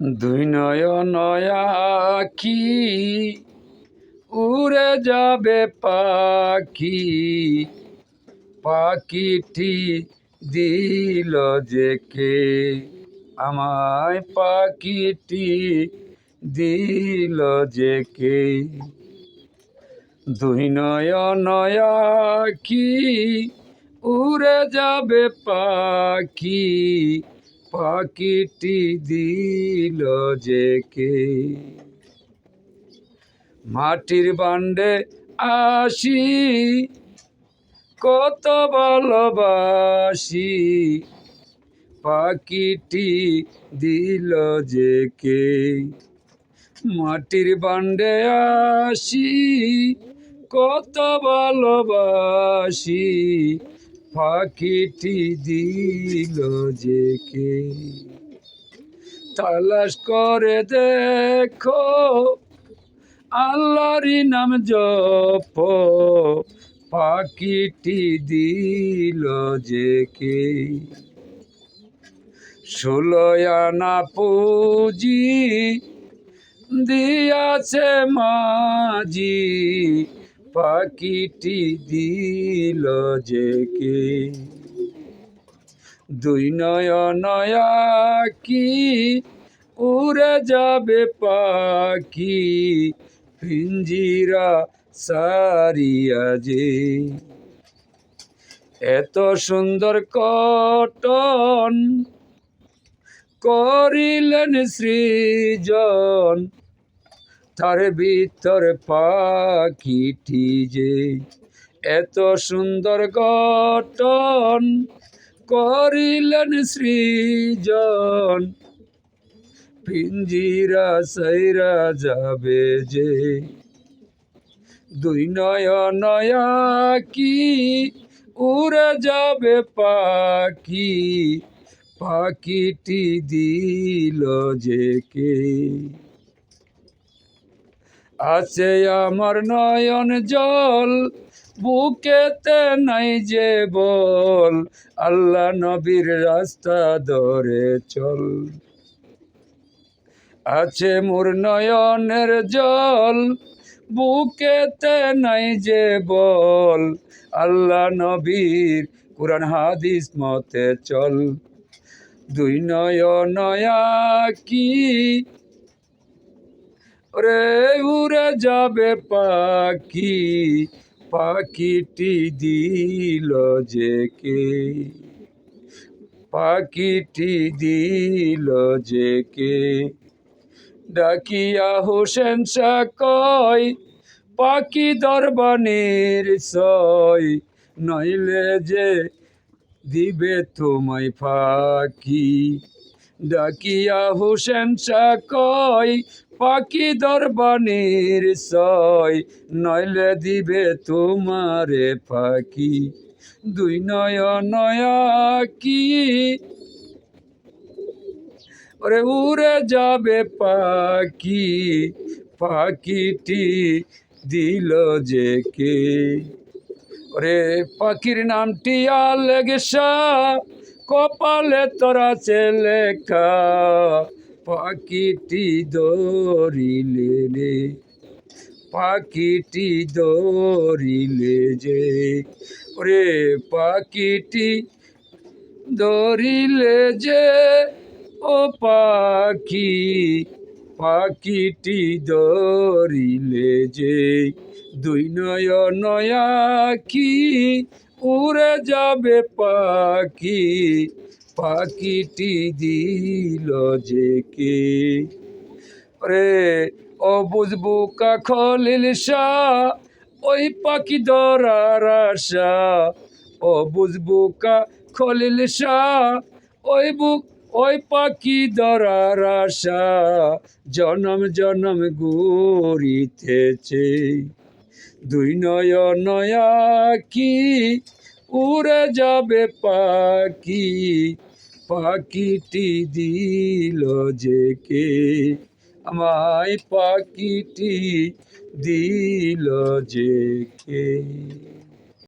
দুই নয়া কি উড়ে যাবে পাখি। পাখিটি দিল যে কে? আমায় পাখিটি দিল যে কে? দুই নয়া কি উড়ে যাবে পাখি। পাখিটি দিল যে কে? মাটির বান্ডে আসি, কত ভালোবাসি। পাখিটি দিল যে কে? মাটির বান্ডে আসি, কত ভালোবাসি। পাখিটি দিল যে কে তালাশ করে দেখো আল্লাহরই নাম জপ। পাখিটি দিল যে কে ষোলয়ানা পুজি দিয়াছে মাঝি। পাখিটি দিল যে কে? দুই নয় কি উড়ে যাবে পাখি পিঞ্জিরা সারিয়া যে। এত সুন্দর কটন করিলেন সৃজন তার ভিতর পাখিটি যে এত সুন্দর গঠন করিলেন সৃজন। পিঞ্জিরা সাইরা যাবে যে দুই নয় নয়া কি উড়ে যাবে পাখি। পাখিটি দিল যে কে আছে আমার নয়ন জল, বুকেতে নাই যে বল, আল্লাহ নবীর রাস্তা ধরে চল। আছে মোর নয়নের জল, বুকেতে নাই যে বল, আল্লাহ নবীর কোরআন হাদিস মতে চল। দুই নয় নয়া কি রে উড়ে যাবে পাখি, পাখিটি দিল যে কে? পাখিটি দিল যে কে? ডাকিয়া হোসেন কয়, পাখি দরবানের সয়, নইলে যে দিবে তোমায় ফাঁকি ডাকিয়া হোসেন কয় পাখি দরবানের সয় নইলে দিবে তোমারে পাখি। দুই নয় নয়া কি ওরে উড়ে যাবে পাখি। পাখিটি দিল যে কে? ওরে পাখির নামটি আলেগেসা কপালে তোরা লেখা। পাখিটি দৌড়িলে রে, পাখিটি দৌড়িলে যে। ওরে পাখিটি দৌড়িলে যে, ও পাখি, পাখিটি দৌড়িলে যে। দুই নয় নয়া কি উড়ে যাবে পাখি পাখিটি দিল যে কে? রে ও বুঝবু কাখলিল ওই পাখি ধরার আশা। ও বুঝবু কা খলিল শাহ, ওই বুক, ওই পাখি ধরার আশা। জনম জনম ঘুরিতেছে দুই নয় নয়া কি উড়ে যাবে পাখি? পাখিটি দিল যে কে আমায় পাখিটি দিল যে কে